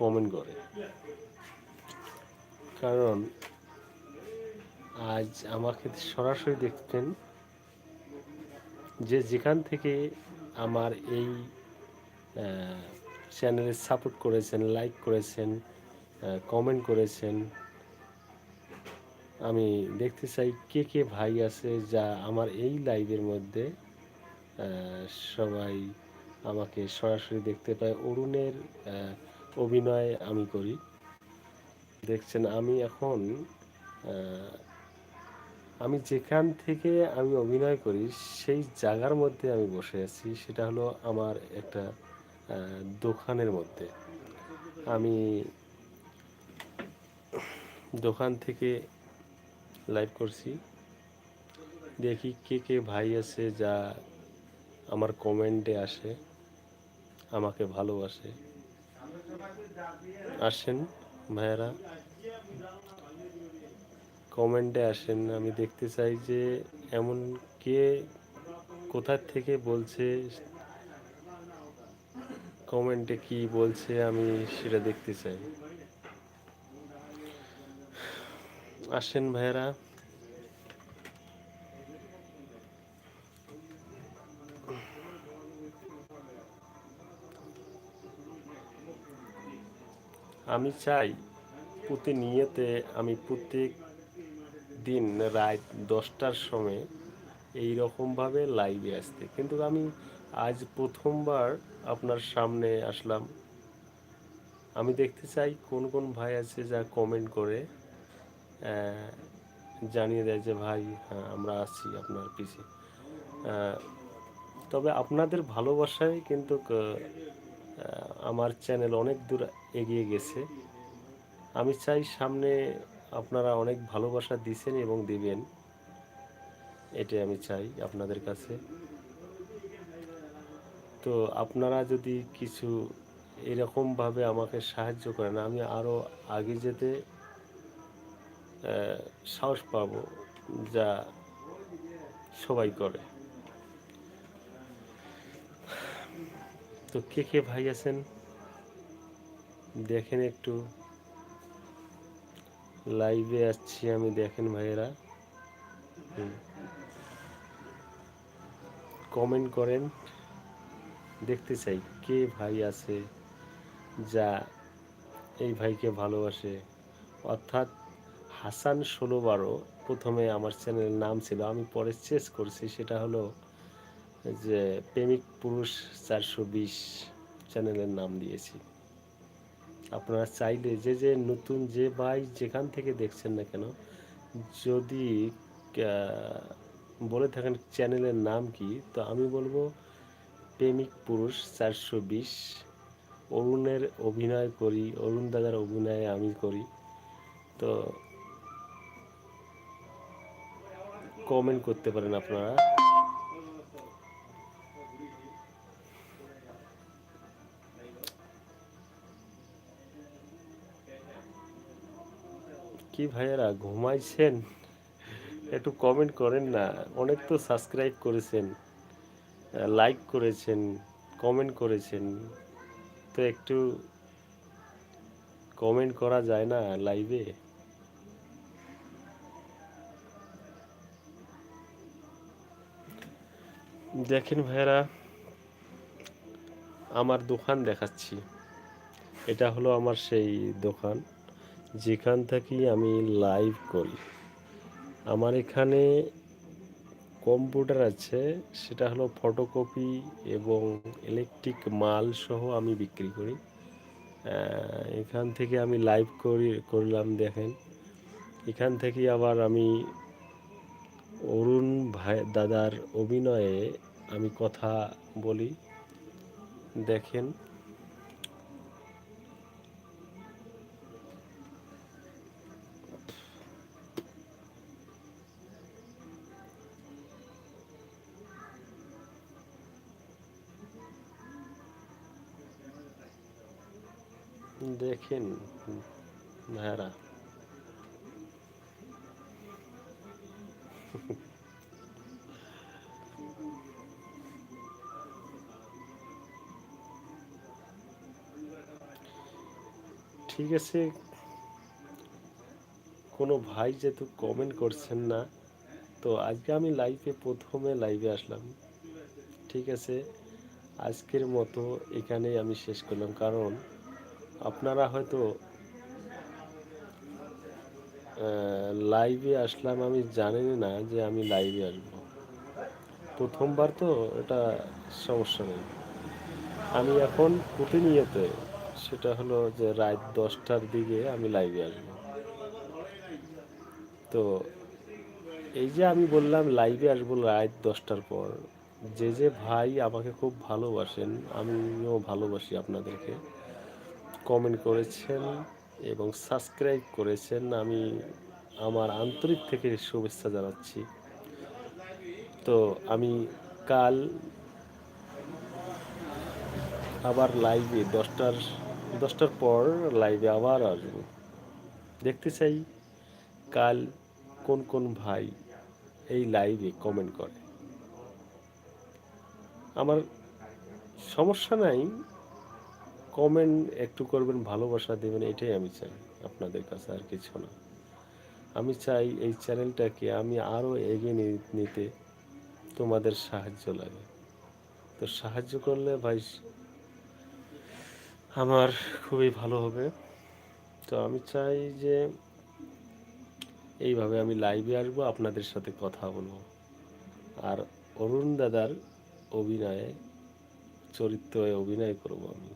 Comment করে। কারণ আজ আমাকে সরাসরি দেখতেন যে যেখান থেকে আমার এই চ্যানেলে সাপোর্ট করেছেন লাইক করেছেন কমেন্ট করেছেন, আমি দেখতে চাই কে কে ভাই আছে যা আমার এই লাইভের মধ্যে সবাই আমাকে সরাসরি দেখতে পায়। অরুণের অভিনয় আমি করি। দেখছেন, আমি এখন আমি যেখান থেকে আমি অভিনয় করি, সেই জায়গার মধ্যে আমি বসে আছি। সেটা হলো আমার একটা দোকানের মধ্যে। আমি দোকান থেকে লাইভ করছি। দেখি কে কে ভাই আছে যা আমার কমেন্টে আসে, আমাকে ভালোবাসে। আসেন, ভাইয়েরা। কমেন্টে আসেন, আমি দেখতে চাই যে এমন কে কোথার থেকে বলছে, কমেন্টে কি বলছে, আমি সেটা দেখতে চাই। আসেন, ভাইয়েরা। আমি চাই প্রতিনিয়তে আমি প্রত্যেক দিন রাত দশটার সময় এই রকমভাবে লাইভে আসতে। কিন্তু আমি আজ প্রথমবার আপনার সামনে আসলাম। আমি দেখতে চাই কোন কোন ভাই আছে যা কমেন্ট করে জানিয়ে দেয় যে ভাই হ্যাঁ আমরা আছি আপনার পিছে। আহ, তবে আপনাদের ভালোবাসায় কিন্তু আমার চ্যানেল অনেক দূর এগিয়ে গেছে। আমি চাই সামনে আপনারা অনেক ভালোবাসা দিছেন এবং দিবেন। এটাই আমি চাই আপনাদের কাছে। তো আপনারা যদি কিছু এরকমভাবে আমাকে সাহায্য করেন, আমি আরও আগে যেতে সাহস পাবো যা সবাই করে। তো কে কে ভাই আছেন? দেখেন একটু। লাইভে আসছি আমি, দেখেন ভাইয়েরা। কমেন্ট করেন। দেখতে চাই কে ভাই আছে যা এই ভাইকে ভালোবাসে। অর্থাৎ হাসান ষোলো বারো প্রথমে আমার চ্যানেলের নাম ছিল, আমি পরে চেস করছি, সেটা হলো যে প্রেমিক পুরুষ চারশো বিশ চ্যানেলের নাম দিয়েছি। আপনারা চাইলে যে যে নতুন যে ভাই যেখান থেকে দেখছেন না কেন, যদি বলে থাকেন চ্যানেলের নাম কি, তো আমি বলব প্রেমিক পুরুষ চারশো বিশ। অরুণের অভিনয় করি, অরুণ দাদার অভিনয় আমি করি। তো কমেন্ট করতে পারেন আপনারা। কি ভাইয়েরা ঘুমাইছেন? একটু কমেন্ট করেন না। অনেক তো সাবস্ক্রাইব করেছেন লাইক করেছেন কমেন্ট করেছেন। তো একটু কমেন্ট করা যায় না লাইভে দেখেন ভাইয়েরা, আমার দোকান দেখাচ্ছি। এটা হলো আমার সেই দোকান। যেখান থেকে আমি লাইভ করি আমার এখানে কম্পিউটার আছে, সেটা হলো ফটোকপি এবং ইলেকট্রিক মাল সহ আমি বিক্রি করি। এখান থেকে আমি লাইভ করি, করলাম দেখেন। এখান থেকে আবার আমি অরুণ ভাই, দাদার অভিনয়ে আমি কথা বলি। দেখেন দেখেন ভাইয়ারা ঠিক আছে, কোনো ভাই যেহেতু কমেন্ট করছেন না, তো আজকে আমি লাইভে প্রথমে লাইভে আসলাম। ঠিক আছে, আজকের মতো এখানেই আমি শেষ করলাম। কারণ আপনারা হয়তো লাইভে আসলাম, আমি জানি না যে আমি লাইভে আসব। প্রথমবার তো এটা সমস্যা নেই। আমি এখন প্রতিনিয়ত সেটা হলো যে রাত দশটার দিকে আমি লাইভে আসব। তো এই যে আমি বললাম লাইভে আসব রাত দশটার পর, যে যে ভাই আমাকে খুব ভালোবাসেন, আমিও ভালোবাসি আপনাদেরকে। কমেন্ট করেছেন এবং সাবস্ক্রাইব করেছেন, আমি আমার আন্তরিক থেকে শুভেচ্ছা জানাচ্ছি। তো আমি কাল আবার লাইভে দশটার দশটার পর লাইভে আবার আসব। দেখতে চাই কাল কোন কোন ভাই এই লাইভে কমেন্ট করে। আমার সমস্যা নাই কমেন্ট একটু করবেন, ভালোবাসা দেবেন, এটাই আমি চাই আপনাদের কাছে, আর কিছু না। আমি চাই এই চ্যানেলটাকে আমি আরও এগিয়ে নিতে তোমাদের সাহায্য লাগে। তো সাহায্য করলে ভাই, আমার খুবই ভালো হবে। তো আমি চাই যে এইভাবে আমি লাইভে আসব, আপনাদের সাথে কথা বলব। আর অরুণ দাদার অভিনয়ে, চরিত্রে অভিনয় করব আমি।